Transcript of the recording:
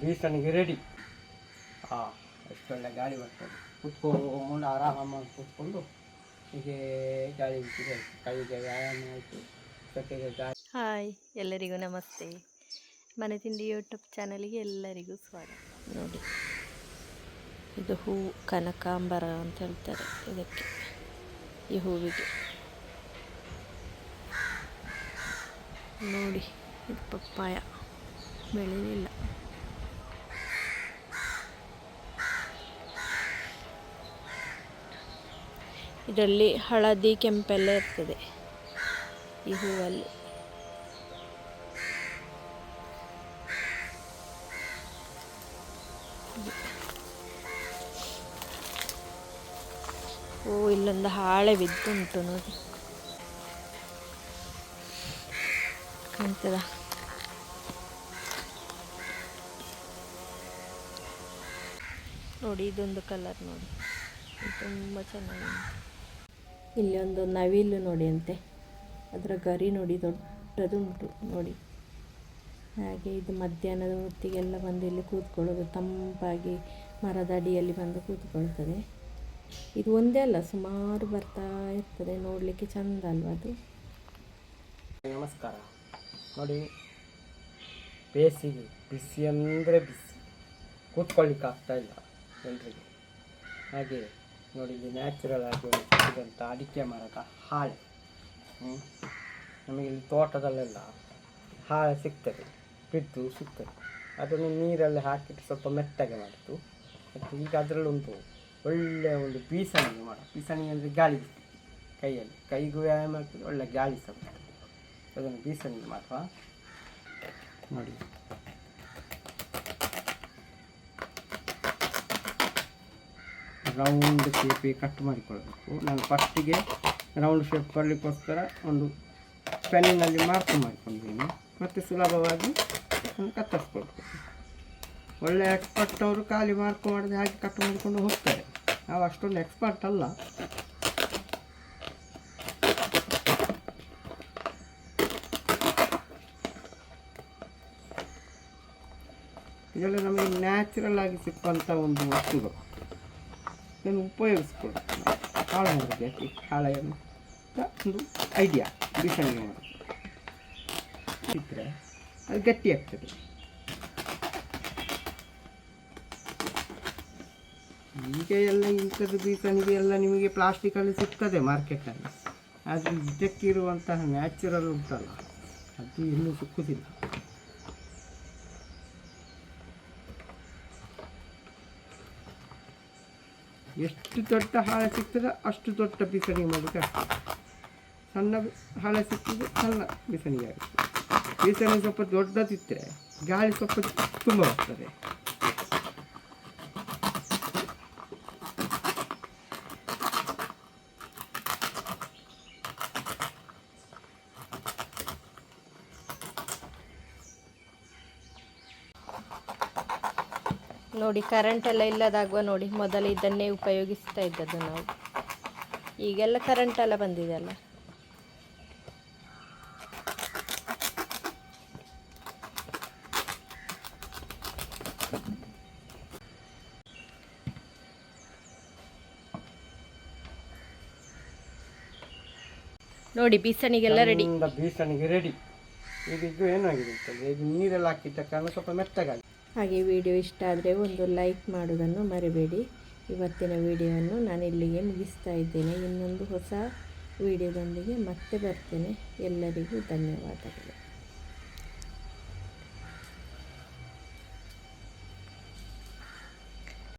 ಬೀಸಣಿಗೆ ready ಹಾಂ ಅಷ್ಟೊಳ್ಳೆ ಗಾಳಿ ಬರ್ತದೆ. ಕುತ್ಕೊಂಡು ಆರಾಮಾಗಿ ಕೂತ್ಕೊಂಡು ಹೀಗೆ ಗಾಳಿ ಬಿಟ್ಟಿದೆ. ಕೈಗೆ ವ್ಯಾಯಾಮ ಆಯಿತು. ಜೊತೆಗೆ ಗಾಳಿ. ಹಾಯ್ ಎಲ್ಲರಿಗೂ ನಮಸ್ತೆ. ಮನೆ ತಿಂಡಿ ಯೂಟ್ಯೂಬ್ ಚಾನಲ್ಗೆ ಎಲ್ಲರಿಗೂ ಸ್ವಾಗತ. ನೋಡಿ, ಇದು ಹೂ ಕನಕಾಂಬರ ಅಂತ ಹೇಳ್ತಾರೆ ಇದಕ್ಕೆ, ಈ ಹೂವಿಗೆ. ನೋಡಿ, ಇದು ಪಪ್ಪಾಯ. ಬೆಳೆಯಲಿಲ್ಲ ಇದರಲ್ಲಿ ಹಳದಿ ಕೆಂಪೆಲ್ಲ ಇರ್ತದೆ. ಈ ಹೂವಲ್ಲಿ. ಓ, ಇಲ್ಲೊಂದು ಹಾಳೆ ಬಿದ್ದುಂಟು ನೋಡಿ. ಕಾಣ್ತದ? ನೋಡಿ, ಇದೊಂದು ಕಲರ್ ನೋಡಿ. ತುಂಬ ಚೆನ್ನಾಗಿದೆ ಇಲ್ಲಿ ಒಂದು ನವಿಲು ನೋಡಿ ಅಂತೆ ಅದರ ಗರಿ ನೋಡಿ, ದೊಡ್ಡದುಂಟು ನೋಡಿ. ಹಾಗೆ ಇದು ಮಧ್ಯಾಹ್ನದ ಹೊತ್ತಿಗೆಲ್ಲ ಬಂದು ಇಲ್ಲಿ ಕೂತ್ಕೊಳ್ಳೋದು. ತಂಪಾಗಿ ಮರದ ಅಡಿಯಲ್ಲಿ ಬಂದು ಕೂತ್ಕೊಳ್ತದೆ. ಇದು ಒಂದೇ ಅಲ್ಲ, ಸುಮಾರು ಬರ್ತಾ ಇರ್ತದೆ. ನೋಡಲಿಕ್ಕೆ ಚಂದ ಅಲ್ವಾ ಅದು? ನಮಸ್ಕಾರ. ನೋಡಿ, ಬೇಸಿಗೆ, ಬಿಸಿ ಅಂದರೆ ಬಿಸಿ. ಕೂತ್ಕೊಳ್ಳಿಕ್ಕೆ ಆಗ್ತಾ ಇಲ್ಲ ಎಲ್ರಿಗೂ. ಹಾಗೆ ನೋಡಿ ಇಲ್ಲಿ ನ್ಯಾಚುರಲ್ ಆಗಿ ಒಂದು ಸಿಕ್ಕಂಥ ಅಡಿಕೆ ಮರದ ಹಾಳೆ. ನಮಗೆ ಇಲ್ಲಿ ತೋಟದಲ್ಲೆಲ್ಲ ಹಾಳೆ ಸಿಗ್ತದೆ, ಬಿದ್ದು ಸಿಗ್ತದೆ. ಅದನ್ನು ನೀರಲ್ಲಿ ಹಾಕಿಟ್ಟು ಸ್ವಲ್ಪ ಮೆತ್ತಗೆ ಮಾಡಿತು ಮತ್ತು ಈಗ ಅದರಲ್ಲೊಂದು ಒಳ್ಳೆಯ ಒಂದು ಬೀಸಣಿಗೆ ಮಾಡ ಬೀಸಣಿಗೆ ಅಂದರೆ ಗಾಳಿ ಕೈಯಲ್ಲಿ, ಕೈಗೂ ವ್ಯಾಯಾಮ ಆಗ್ತದೆ, ಒಳ್ಳೆ ಗಾಳಿ ಸಹ ಅದನ್ನು ಬೀಸಣಿಗೆ ಮಾಡುವ. ನೋಡಿ. ರೌಂಡ್ ಶೇಪಿ ಕಟ್ ಮಾಡಿಕೊಳ್ಬೇಕು. ನಾನು ಫಸ್ಟಿಗೆ ರೌಂಡ್ ಶೇಪ್ ಬರಲಿಕ್ಕೋಸ್ಕರ ಒಂದು ಪೆನ್ನಿನಲ್ಲಿ ಮಾರ್ಕ್ ಮಾಡಿಕೊಂಡಿದ್ದೀನಿ. ಮತ್ತು ಸುಲಭವಾಗಿ ಕತ್ತರಿಸ್ಕೊಳ್ಬೇಕು ಒಳ್ಳೆ ಎಕ್ಸ್ಪರ್ಟ್ ಅವರು ಖಾಲಿ ಮಾರ್ಕ್ ಮಾಡದೆ ಹಾಗೆ ಕಟ್ ಮಾಡಿಕೊಂಡು ಹೋಗ್ತಾರೆ. ನಾವು ಅಷ್ಟೊಂದು ಎಕ್ಸ್ಪರ್ಟ್ ಅಲ್ಲ. ಇದೆಲ್ಲ ನಮಗೆ ನ್ಯಾಚುರಲ್ ಆಗಿ ಸಿಕ್ಕುವಂಥ ಒಂದು ವಸ್ತುಗಳು. ಇದನ್ನು ಉಪಯೋಗಿಸ್ಕೊಳ್ಬೇಕು ಹಾಳು ಮಾಡೋದು ಯಾಕೆ? ಹಾಳೆಯನ್ನು ಒಂದು ಐಡಿಯಾ ಬಿಸಣಿಗೆ ಮಾಡೋದು. ಇದ್ದರೆ ಅದು ಗಟ್ಟಿ ಆಗ್ತದೆ. ಈಗ ಎಲ್ಲ ಇಂಥದ್ದು ಬೀಸಣಿಗೆ ಎಲ್ಲ ನಿಮಗೆ ಪ್ಲಾಸ್ಟಿಕಲ್ಲಿ ಸಿಗ್ತದೆ ಮಾರ್ಕೆಟಲ್ಲಿ ಆದರೆ ಇದಕ್ಕಿರುವಂತಹ ನ್ಯಾಚುರಲ್ ಉಂಟಲ್ಲ, ಅದು ಇನ್ನೂ ಸಿಕ್ಕುವುದಿಲ್ಲ ಎಷ್ಟು ದೊಡ್ಡ ಹಾಳೆ ಸಿಗ್ತದೆ ಅಷ್ಟು ದೊಡ್ಡ ಬಿಸಣಿ ಮಾಡಲಿಕ್ಕೆ ಸಣ್ಣ ಹಾಳೆ ಸಿಕ್ಕಿದ್ರೆ ಸಣ್ಣ ಬಿಸಣಿ ಆಗುತ್ತೆ. ಬೀಸಣಿಗೆ ಸ್ವಲ್ಪ ದೊಡ್ಡದಿದ್ದರೆ ಗಾಳಿ ಸ್ವಲ್ಪ ತುಂಬ ಬರ್ತದೆ. ನೋಡಿ ಕರೆಂಟ್ ಎಲ್ಲ ಇಲ್ಲದಾಗುವ ನೋಡಿ, ಮೊದಲು ಇದನ್ನೇ ಉಪಯೋಗಿಸ್ತಾ ಇದ್ದದ್ದು ನಾವು. ಈಗೆಲ್ಲ ಕರೆಂಟ್ ಎಲ್ಲ ಬಂದಿದೆ ಅಲ್ಲ? ನೋಡಿ, ಬೀಸಣಿಗೆಲ್ಲ ರೆಡಿ ಬೀಸಣಿಗೆ ರೆಡಿ ಈಗ ಇದು ಏನಾಗಿದೆ ನೀರೆಲ್ಲ ಹಾಕಿದ್ದ ಕಾರಣ ಸ್ವಲ್ಪ ಮೆತ್ತಗಾಗಿ ಹಾಗೆ ವಿಡಿಯೋ ಇಷ್ಟ ಆದರೆ ಒಂದು ಲೈಕ್ ಮಾಡೋದನ್ನು ಮರಿಬೇಡಿ. ಇವತ್ತಿನ ವಿಡಿಯೋವನ್ನು ನಾನು ಇಲ್ಲಿಗೆ ಮುಗಿಸ್ತಾ ಇದ್ದೇನೆ. ಇನ್ನೊಂದು ಹೊಸ ವಿಡಿಯೋದೊಂದಿಗೆ ಮತ್ತೆ ಬರ್ತೇನೆ. ಎಲ್ಲರಿಗೂ ಧನ್ಯವಾದಗಳು.